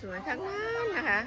สวยๆทั้งนั้นนะคะ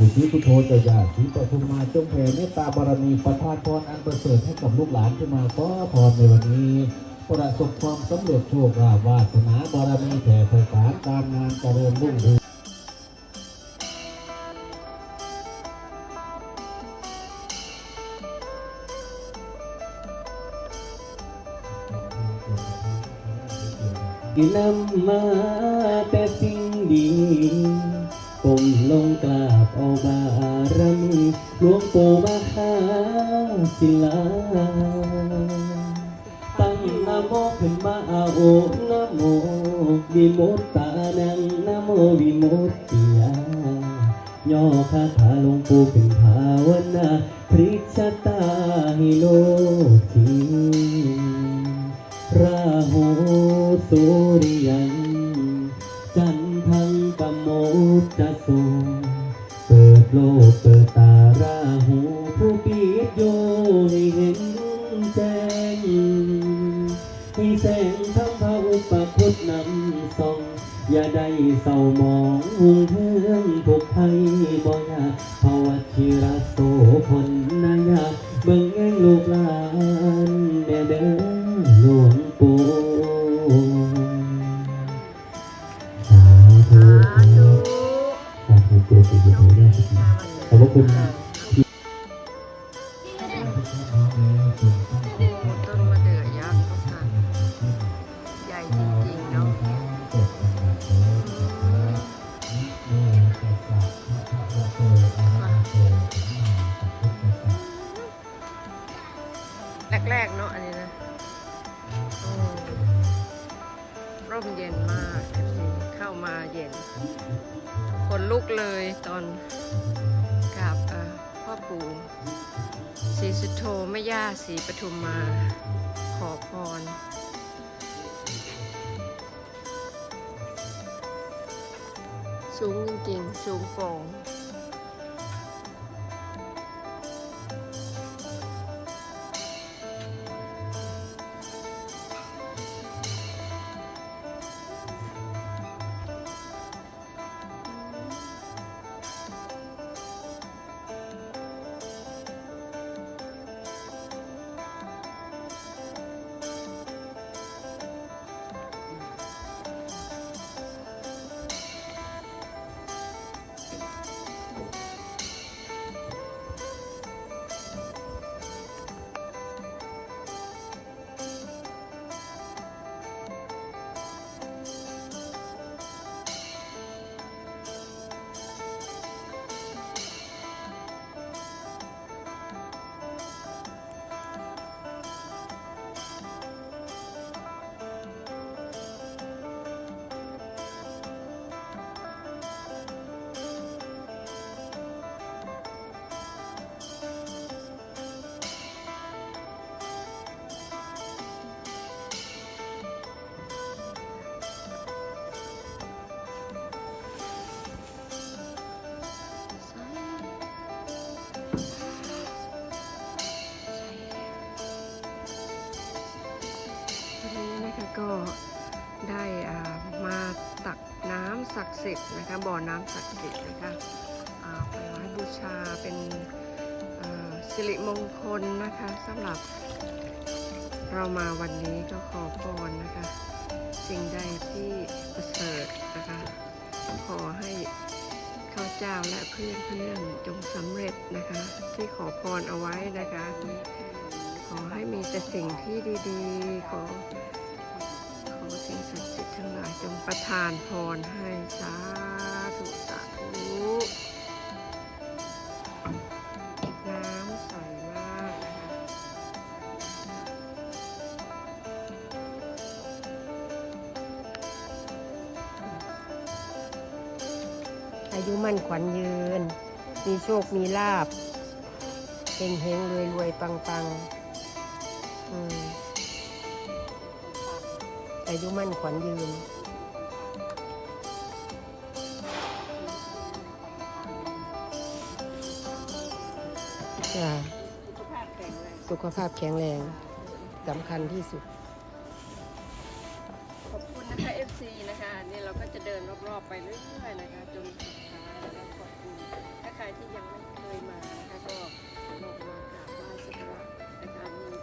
สุทธิพุทโธเจ้าญาติสีปทุมมาจงแผ่เมตตาบารมีประทานพรอันประเสริฐให้กับลูกหลานที่มาขอพรในวันนี้ ประสบความสำเร็จโชคลาภวาสนาบารมีแผ่ไฟฟ้าการงานเจริญรุ่งเรืองนำมาแต่สิ่งดีผมลงกรา เอาบารมีหลวงปู่มาคาศิลา ตั้งนะโมขึ้นมาอาโอนะโมวิมุตตานังนะโมวิมุตติยาย่อคาถาหลวงปู่เป็นภาวนาพริชะตาให้โลกทีราหูสุริยังจันทังกโมจะสเปิด โลกเปิดตาราหูผู้ปิดโยให้เห็นแจ้งให้แสงทำพระอุปคุตนำส่องอย่าได้เศร้าหมองหุงเพื่อนทุกภัยบ่ยากภาวชิรโสพลนายาเบิ่งแง่งลูกหลานแม่เด้อ ต้นมะเดื่อยักษ์ค่ะใหญ่จริงๆเนาะแรกๆเนาะอันนี้นะโอ้ร่มเย็นมากเข้ามาเย็น คนลุกเลยตอนกราบพ่อปู่ ศรีสุโธแม่ย่าศรีปทุมมา ขอพร สูงจริงๆ สูงโปร่ง ศักดิ์สิทธิ์นะคะบ่อน้ำศักดิ์สิทธิ์นะคะอ่าไปไว้บูชาเป็นสิริมงคลนะคะสำหรับเรามาวันนี้ก็ขอพรนะคะ สิ่งใดที่ประเสริฐนะคะ ขอให้ข้าเจ้าและเพื่อนเพื่อนจงสำเร็จนะคะ ที่ขอพรเอาไว้นะคะ ขอให้มีแต่สิ่งที่ดีๆ ขอขอสิ่งศักดิ์ ทั้งหลายจงประทานพรให้สาธุสาธุน้ำใสมากนะคะอายุมั่นขวัญยืน มีโชคมีลาบเฮงเฮงรวยรวยปังปังอืม อายุมั่นขวัญยืน จ้ะสุขภาพแข็งแรงสำคัญที่สุด ขอบคุณนะคะ FC นะคะนี่เราก็จะเดินรอบๆไปเรื่อยๆนะคะจนสุดท้ายนะคะขอบคุณถ้าใครที่ยังไม่เคยมานะคะก็ลอกมากราบไหว้สักการะนะคะมี